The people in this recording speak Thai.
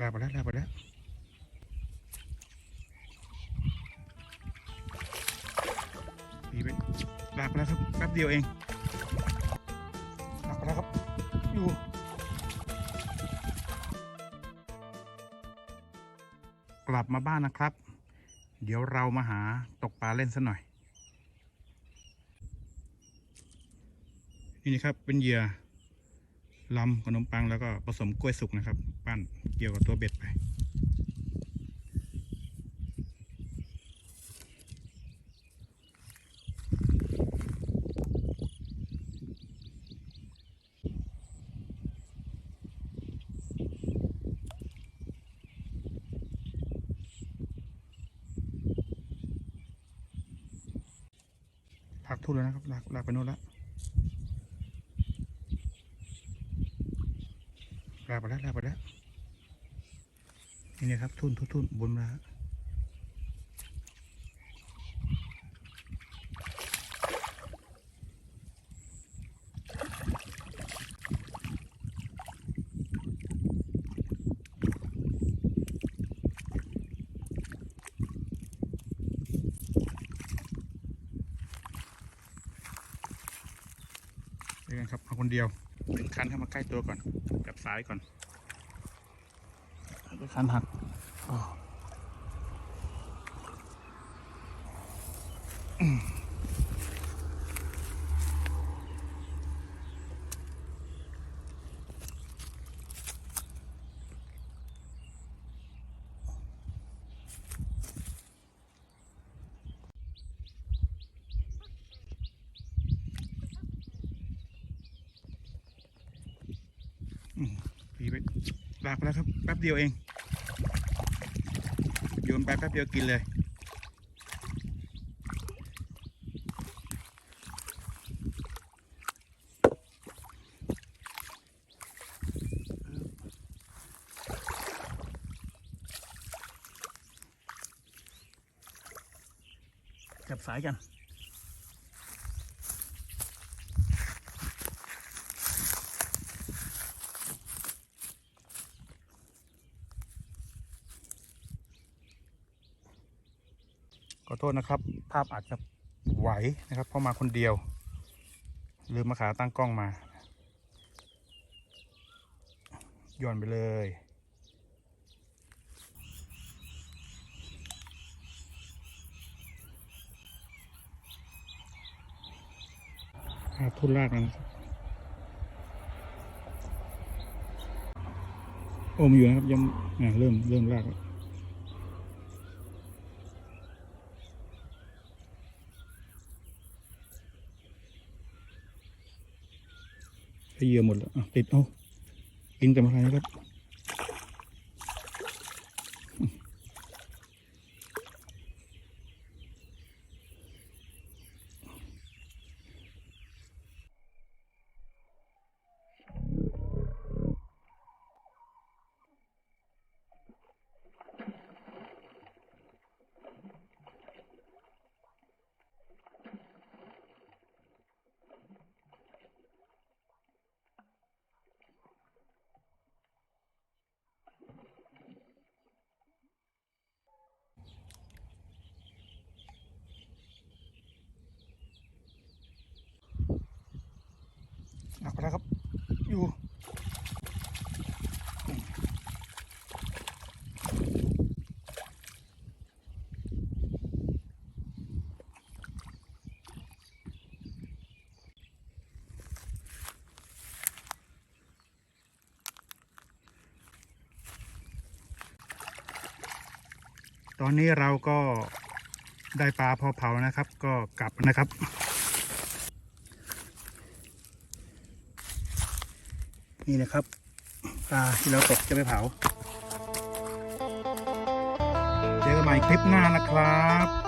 ลาไปแล้วลาไปแล้วดีไปลาไปแล้วครับแป๊บเดียวเองลากไปแล้วครับ อยู่กลับมาบ้านนะครับ เดี๋ยวเรามาหาตกปลาเล่นสักหน่อย นี่นะครับเป็นเหยื่อ ลำขนมปังแล้วก็ผสมกล้วยสุกนะครับ ปั้นเกี่ยวกับตัวเบ็ดไปพักทุ่นแล้วนะครับลากลากไปโน่นแล้ว ลาไปแล้วลาไปแล้วนี่นะครับทุ่นทุ่นทุ่นบนมาเดียวกันครับเอาคนเดียว เป็นคันเข้ามาใกล้ตัวก่อน กับซ้ายก่อนเป็นคันหักอ้าวอืม ดีไปลากไปแล้วครับแป๊บเดียวเองโยนไปแป๊บเดียวกินเลยจับสายกัน ขอโทษนะครับ ภาพอาจจะไหวนะครับ เพราะมาคนเดียว ลืมมาขาตั้งกล้องมาย้อนไปเลยหาทุ่นลากแล้นะครับโอมอยู่นะครับยังเริ่มเริ่มลากแล้ว เหยื่อหมดแล้วติดเอากินแต่มาอะไรครับ แล้วครับ อยู่ตอนนี้เราก็ได้ปลาพอเผานะครับ ก็กลับนะครับ นี่นะครับปลาที่เราตกจะไปเผา เจอกันใหม่คลิปหน้านะครับ